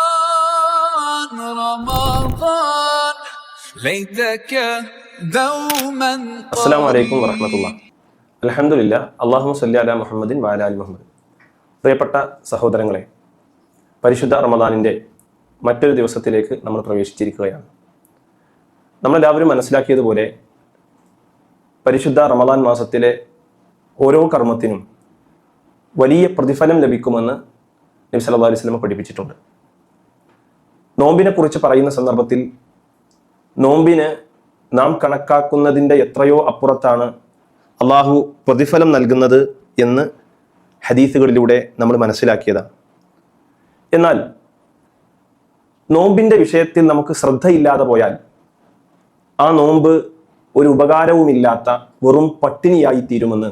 رمضان رمضان ليتك دوما അസ്സാം വലൈക്കും വറഹമത്തുള്ള അലഹമുല്ല അള്ളാഹു സല്ലി അല മുഹമ്മദിൻ വാല അലി മുഹമ്മദ് പ്രിയപ്പെട്ട സഹോദരങ്ങളെ പരിശുദ്ധ റമദാനിൻ്റെ മറ്റൊരു ദിവസത്തിലേക്ക് നമ്മൾ പ്രവേശിച്ചിരിക്കുകയാണ് നമ്മളെല്ലാവരും മനസ്സിലാക്കിയതുപോലെ പരിശുദ്ധ റമദാൻ മാസത്തിലെ ഓരോ കർമ്മത്തിനും വലിയ പ്രതിഫലം ലഭിക്കുമെന്ന് നബി സല്ലല്ലാഹു അലൈഹി വസല്ലം പഠിപ്പിച്ചിട്ടുണ്ട്. നോമ്പിനെ കുറിച്ച് പറയുന്ന സന്ദർഭത്തിൽ നോമ്പിന് നാം കണക്കാക്കുന്നതിന്റെ എത്രയോ അപ്പുറത്താണ് അള്ളാഹു പ്രതിഫലം നൽകുന്നത് എന്ന് ഹദീസുകളിലൂടെ നമ്മൾ മനസ്സിലാക്കിയതാണ്. എന്നാൽ നോമ്പിന്റെ വിഷയത്തിൽ നമുക്ക് ശ്രദ്ധയില്ലാതെ പോയാൽ ആ നോമ്പ് ഒരു ഉപകാരവുമില്ലാത്ത വെറും പട്ടിണിയായി തീരുമെന്ന്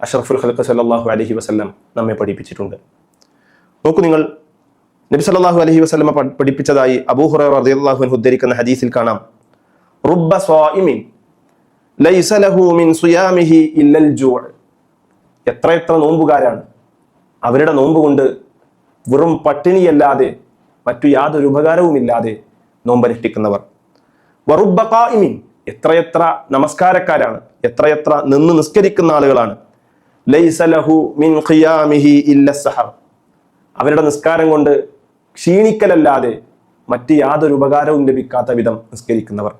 അഷറഫുൽ ഖൽക്ക് സല്ലാഹു അലഹി വസ്ല്ലാം നമ്മെ പഠിപ്പിച്ചിട്ടുണ്ട്. നോക്കൂ നിങ്ങൾ നബി സല്ലാഹു അലഹി വസല്ലമ പഠിപ്പിച്ചതായി അൻഹു ഉദ്ധരിക്കുന്ന ഹദീസിൽ കാണാം. റുബ്ബ മിൻ എത്ര എത്ര നോമ്പുകാരാണ്. അവരുടെ നോമ്പ് കൊണ്ട് വെറും പട്ടിണിയല്ലാതെ മറ്റു യാതൊരു ഉപകാരവുമില്ലാതെ നോമ്പനുഷ്ഠിക്കുന്നവർ. വറുബ്ബ എത്രയെത്ര നമസ്കാരക്കാരാണ്. എത്രയെത്ര നിന്ന് നിസ്കരിക്കുന്ന ആളുകളാണ്. ലൈസ ലഹു മിൻ ഖിയാമിഹി ഇല്ല സഹർ. അവരുടെ നിസ്കാരം കൊണ്ട് ക്ഷീണിക്കലല്ലാതെ മറ്റ് യാതൊരു ഉപകാരവും ലഭിക്കാത്ത വിധം നിസ്കരിക്കുന്നവർ.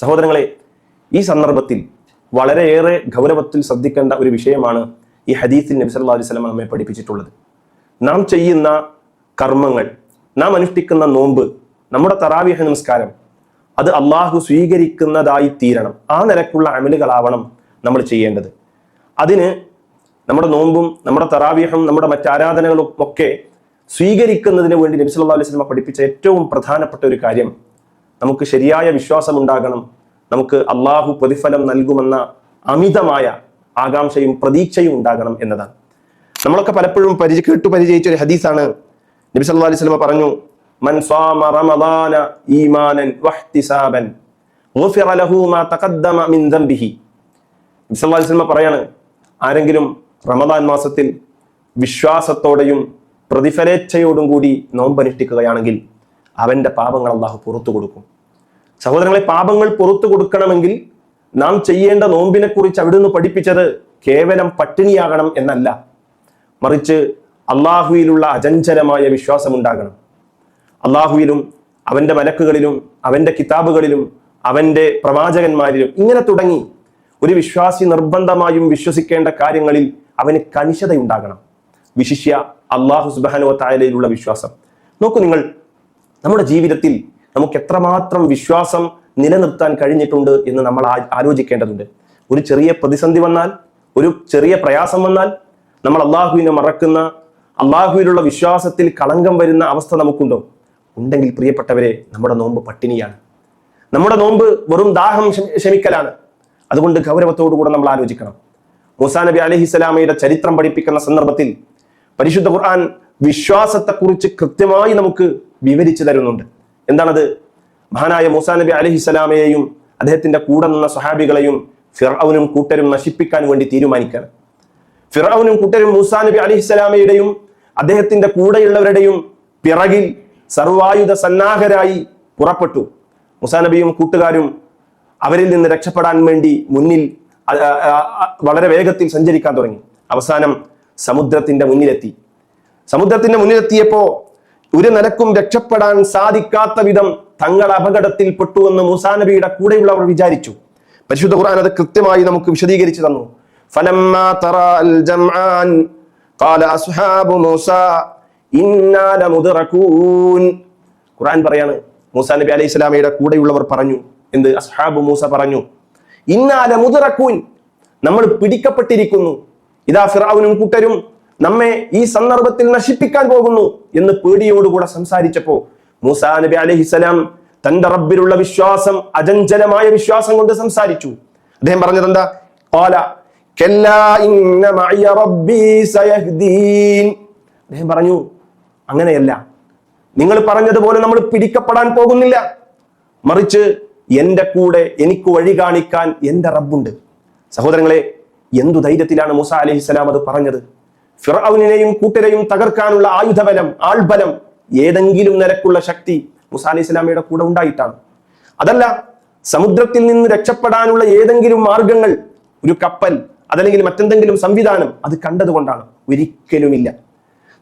സഹോദരങ്ങളെ ഈ സന്ദർഭത്തിൽ വളരെയേറെ ഗൗരവത്തിൽ ശ്രദ്ധിക്കേണ്ട ഒരു വിഷയമാണ് ഈ ഹദീസിൽ നബി സല്ലല്ലാഹു അലൈഹി വസല്ലം നമ്മെ പഠിപ്പിച്ചിട്ടുള്ളത്. നാം ചെയ്യുന്ന കർമ്മങ്ങൾ നാം അനുഷ്ഠിക്കുന്ന നോമ്പ് നമ്മുടെ തറാവിഹ നമസ്കാരം അത് അള്ളാഹു സ്വീകരിക്കുന്നതായി തീരണം. ആ നിലക്കുള്ള അമലുകളാവണം നമ്മൾ ചെയ്യേണ്ടത്. അതിന് നമ്മുടെ നോമ്പും നമ്മുടെ തറാവീഹും നമ്മുടെ മറ്റ് ആരാധനകളും ഒക്കെ സ്വീകരിക്കുന്നതിന് വേണ്ടി നബി സല്ലല്ലാഹു അലൈഹി സ്വലമ പഠിപ്പിച്ച ഏറ്റവും പ്രധാനപ്പെട്ട ഒരു കാര്യം നമുക്ക് ശരിയായ വിശ്വാസം ഉണ്ടാകണം നമുക്ക് അള്ളാഹു പ്രതിഫലം നൽകുമെന്ന അമിതമായ ആകാംക്ഷയും പ്രതീക്ഷയും ഉണ്ടാകണം എന്നതാണ്. നമ്മളൊക്കെ പലപ്പോഴും പരിചയ കേട്ടു പരിചയിച്ച ഒരു ഹദീസാണ്. നബി സല്ലല്ലാഹു അലൈഹി സ്വലമ പറഞ്ഞു മൻ സാമ റമദാന നബി സല്ലല്ലാഹു അലൈഹി വസല്ലം പറയാണ് ആരെങ്കിലും റമദാൻ മാസത്തിൽ വിശ്വാസത്തോടെയും പ്രതിഫലേച്ഛയോടും കൂടി നോമ്പനുഷ്ഠിക്കുകയാണെങ്കിൽ അവന്റെ പാപങ്ങൾ അള്ളാഹു പുറത്തു കൊടുക്കും. സഹോദരങ്ങളെ പാപങ്ങൾ പുറത്തു കൊടുക്കണമെങ്കിൽ നാം ചെയ്യേണ്ട നോമ്പിനെ കുറിച്ച് അവിടുന്ന് പഠിപ്പിച്ചത് കേവലം പട്ടിണിയാകണം എന്നല്ല. മറിച്ച് അള്ളാഹുവിലുള്ള അചഞ്ചലമായ വിശ്വാസമുണ്ടാകണം. അള്ളാഹുവിലും അവന്റെ മലക്കുകളിലും അവന്റെ കിതാബുകളിലും അവന്റെ പ്രവാചകന്മാരിലും ഇങ്ങനെ തുടങ്ങി ഒരു വിശ്വാസി നിർബന്ധമായും വിശ്വസിക്കേണ്ട കാര്യങ്ങളിൽ അവന് കണിശതയുണ്ടാകണം. വിശിഷ്യ അള്ളാഹു സുബാനു തായാലയിലുള്ള വിശ്വാസം. നോക്കൂ നിങ്ങൾ നമ്മുടെ ജീവിതത്തിൽ നമുക്ക് എത്രമാത്രം വിശ്വാസം നിലനിർത്താൻ കഴിഞ്ഞിട്ടുണ്ട് എന്ന് നമ്മൾ ആലോചിക്കേണ്ടതുണ്ട്. ഒരു ചെറിയ പ്രതിസന്ധി വന്നാൽ ഒരു ചെറിയ പ്രയാസം വന്നാൽ നമ്മൾ അള്ളാഹുവിനെ മറക്കുന്ന അള്ളാഹുവിലുള്ള വിശ്വാസത്തിൽ കളങ്കം വരുന്ന അവസ്ഥ നമുക്കുണ്ടോ? ഉണ്ടെങ്കിൽ പ്രിയപ്പെട്ടവരെ നമ്മുടെ നോമ്പ് പട്ടിണിയാണ്. നമ്മുടെ നോമ്പ് വെറും ദാഹം ശമിക്കലാണ് അതുകൊണ്ട് ഗൗരവത്തോടുകൂടെ നമ്മൾ ആലോചിക്കണം. മൂസാ നബി അലഹി സ്വലാമയുടെ ചരിത്രം പഠിപ്പിക്കുന്ന സന്ദർഭത്തിൽ പരിശുദ്ധ ഖുർആൻ വിശ്വാസത്തെക്കുറിച്ച് കൃത്യമായി നമുക്ക് വിവരിച്ചു തരുന്നുണ്ട്. എന്താണത്? മഹാനായ മൂസാ നബി അലഹി സ്വലാമയെയും അദ്ദേഹത്തിന്റെ കൂടെ നിന്ന സ്വഹാബികളെയും ഫിറൌനും കൂട്ടരും നശിപ്പിക്കാൻ വേണ്ടി തീരുമാനിക്കുകയാണ്. ഫിറൌനും കൂട്ടരും മൂസാ നബി അലിഹിസ്സലാമയുടെയും അദ്ദേഹത്തിന്റെ കൂടെയുള്ളവരുടെയും പിറകിൽ സർവായുധ സന്നാഹരായി പുറപ്പെട്ടു. മൂസാ നബിയും കൂട്ടുകാരും അവരിൽ നിന്ന് രക്ഷപ്പെടാൻ വേണ്ടി മുന്നിൽ വളരെ വേഗത്തിൽ സഞ്ചരിക്കാൻ തുടങ്ങി. അവസാനം സമുദ്രത്തിന്റെ മുന്നിലെത്തി. സമുദ്രത്തിന്റെ മുന്നിലെത്തിയപ്പോ ഒരു നിലക്കും രക്ഷപ്പെടാൻ സാധിക്കാത്ത വിധം തങ്ങൾ അപകടത്തിൽ പെട്ടുവെന്ന് മൂസാ നബിയുടെ കൂടെയുള്ളവർ വിചാരിച്ചു. പരിശുദ്ധ ഖുർആൻ അത് കൃത്യമായി നമുക്ക് വിശദീകരിച്ചു തന്നു. ഖുർആൻ പറയാണ് മൂസാ നബി അലൈഹി സ്വലാമയുടെ കൂടെയുള്ളവർ പറഞ്ഞു. എന്ത്? അസ്ഹാബു മൂസ പറഞ്ഞു. ഇന്നാ മുതറക്കൂൻ നമ്മൾ പിടിക്കപ്പെട്ടിരിക്കുന്നു. ഇതാ ഫിറാവിനും കൂട്ടരും നമ്മെ ഈ സന്ദർഭത്തിൽ നശിപ്പിക്കാൻ പോകുന്നു എന്ന് പേടിയോടുകൂടെ സംസാരിച്ചപ്പോ മൂസാ നബി അലഹിസലാം തന്റെ റബ്ബിലുള്ള വിശ്വാസം അജഞ്ചലമായ വിശ്വാസം കൊണ്ട് സംസാരിച്ചു. അദ്ദേഹം പറഞ്ഞത് എന്താ? "ഖാല കല്ലാ ഇന്ന മഅയ റബ്ബീ സയഹ്ദീൻ." അദ്ദേഹം പറഞ്ഞു അങ്ങനെയല്ല. നിങ്ങൾ പറഞ്ഞതുപോലെ നമ്മൾ പിടിക്കപ്പെടാൻ പോകുന്നില്ല. മറിച്ച് എന്റെ കൂടെ എനിക്ക് വഴി കാണിക്കാൻ എന്റെ റബ്ബുണ്ട്. സഹോദരങ്ങളെ എന്തു ധൈര്യത്തിലാണ് മൂസ അലഹിസ്സലാം അത് പറഞ്ഞത്? ഫിറൌനെയും കൂട്ടരെയും തകർക്കാനുള്ള ആയുധബലം ആൾബലം ഏതെങ്കിലും നിരക്കുള്ള ശക്തി മുസാ അലൈഹി സ്വലാമയുടെ കൂടെ ഉണ്ടായിട്ടാണ്. അതല്ല സമുദ്രത്തിൽ നിന്ന് രക്ഷപ്പെടാനുള്ള ഏതെങ്കിലും മാർഗങ്ങൾ ഒരു കപ്പൽ അതല്ലെങ്കിൽ മറ്റെന്തെങ്കിലും സംവിധാനം അത് കണ്ടതുകൊണ്ടാണ്. ഒരിക്കലുമില്ല.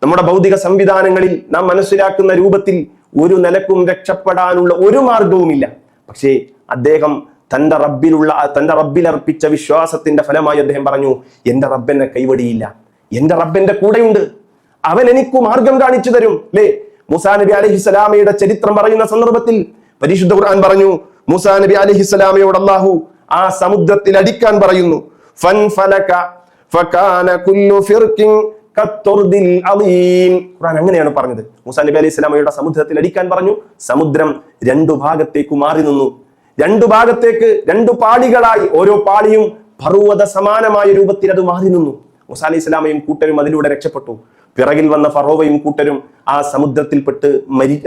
നമ്മുടെ ഭൗതിക സംവിധാനങ്ങളിൽ നാം മനസ്സിലാക്കുന്ന രൂപത്തിൽ ഒരു നിലക്കും രക്ഷപ്പെടാനുള്ള ഒരു മാർഗവുമില്ല. പക്ഷേ അദ്ദേഹം തന്റെ റബ്ബിലുള്ള തന്റെ റബ്ബിൽ അർപ്പിച്ച വിശ്വാസത്തിന്റെ ഫലമായി അദ്ദേഹം പറഞ്ഞു എന്റെ റബ്ബെന്നെ കൈവടിയില്ല. എന്റെ റബ്ബെന്റെ കൂടെയുണ്ട്. അവൻ എനിക്ക് മാർഗം കാണിച്ചു തരും. അല്ലേ മൂസാ നബി അലഹിസ്സലാമയുടെ ചരിത്രം പറയുന്ന സന്ദർഭത്തിൽ പരിശുദ്ധ ഖുർആൻ പറഞ്ഞു മൂസാ നബി അലഹിസ്സലാമയോട് അള്ളാഹു ആ സമുദ്രത്തിൽ അടിക്കാൻ പറയുന്നു ഫൻഫലക ഫകാന കുല്ലു ഫിർക്കിൻ. ഖുർആൻ അങ്ങനെയാണ് പറഞ്ഞത്. മുസാ നബി അലൈഹി സ്വലാമയുടെ സമുദ്രത്തിൽ അടിക്കാൻ പറഞ്ഞു. സമുദ്രം രണ്ടു ഭാഗത്തേക്ക് മാറി നിന്നു. രണ്ടു ഭാഗത്തേക്ക് രണ്ടു പാളികളായി. ഓരോ പാളിയും പർവത സമാനമായ രൂപത്തിൽ അത് മാറി നിന്നു. മുസാ അലി സ്വലാമയും കൂട്ടരും അതിലൂടെ രക്ഷപ്പെട്ടു. പിറകിൽ വന്ന ഫറോവയും കൂട്ടരും ആ സമുദ്രത്തിൽപ്പെട്ട് മരി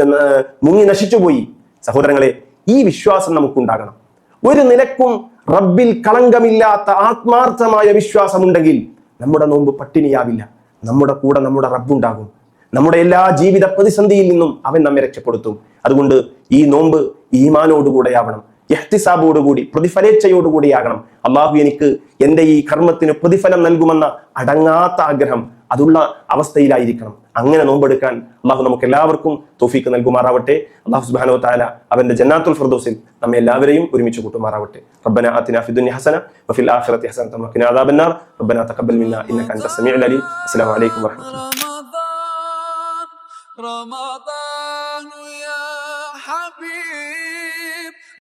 മുങ്ങി നശിച്ചുപോയി സഹോദരങ്ങളെ ഈ വിശ്വാസം നമുക്കുണ്ടാകണം. ഒരു നിലക്കും റബ്ബിൽ കളങ്കമില്ലാത്ത ആത്മാർത്ഥമായ വിശ്വാസമുണ്ടെങ്കിൽ നമ്മുടെ നോമ്പ് പട്ടിണിയാവില്ല. നമ്മുടെ കൂടെ നമ്മുടെ റബ്ബുണ്ടാകും. നമ്മുടെ എല്ലാ ജീവിത പ്രതിസന്ധിയിൽ നിന്നും അവൻ നമ്മെ രക്ഷപ്പെടുത്തും. അതുകൊണ്ട് ഈ നോമ്പ് ഈമാനോടുകൂടെയാവണം. യഹ്തിസാബോടുകൂടി പ്രതിഫലേച്ഛയോടുകൂടിയാകണം. അള്ളാഹു എനിക്ക് എന്റെ ഈ കർമ്മത്തിന് പ്രതിഫലം നൽകുമെന്ന അടങ്ങാത്ത ആഗ്രഹം അതുള്ള അവസ്ഥയിലായിരിക്കണം. അങ്ങനെ നോമ്പെടുക്കാൻ അള്ളാഹു നമുക്ക് എല്ലാവർക്കും തോഫീക്ക് നൽകുമാറാവട്ടെ. അള്ളാഹു സുബാനോ താല അവന്റെ ജന്നാത്തുൽ ഫിർദോസിൽ നമ്മെ എല്ലാവരെയും ഒരുമിച്ച് കൂട്ടുമാറാവട്ടെ. റബ്ബന അത്തിന ഫിദുന്യ ഹസന വഫിൽ ആഖിറതി ഹസന തമക്കിന അദാബന്നാർ. റബ്ബന തഖബ്ബൽ മിന്നാ ഇന്നക അൻത സമീഉൽ അലീം. അസ്സലാമു അലൈക്കും വറഹ്മത്തുള്ളാഹി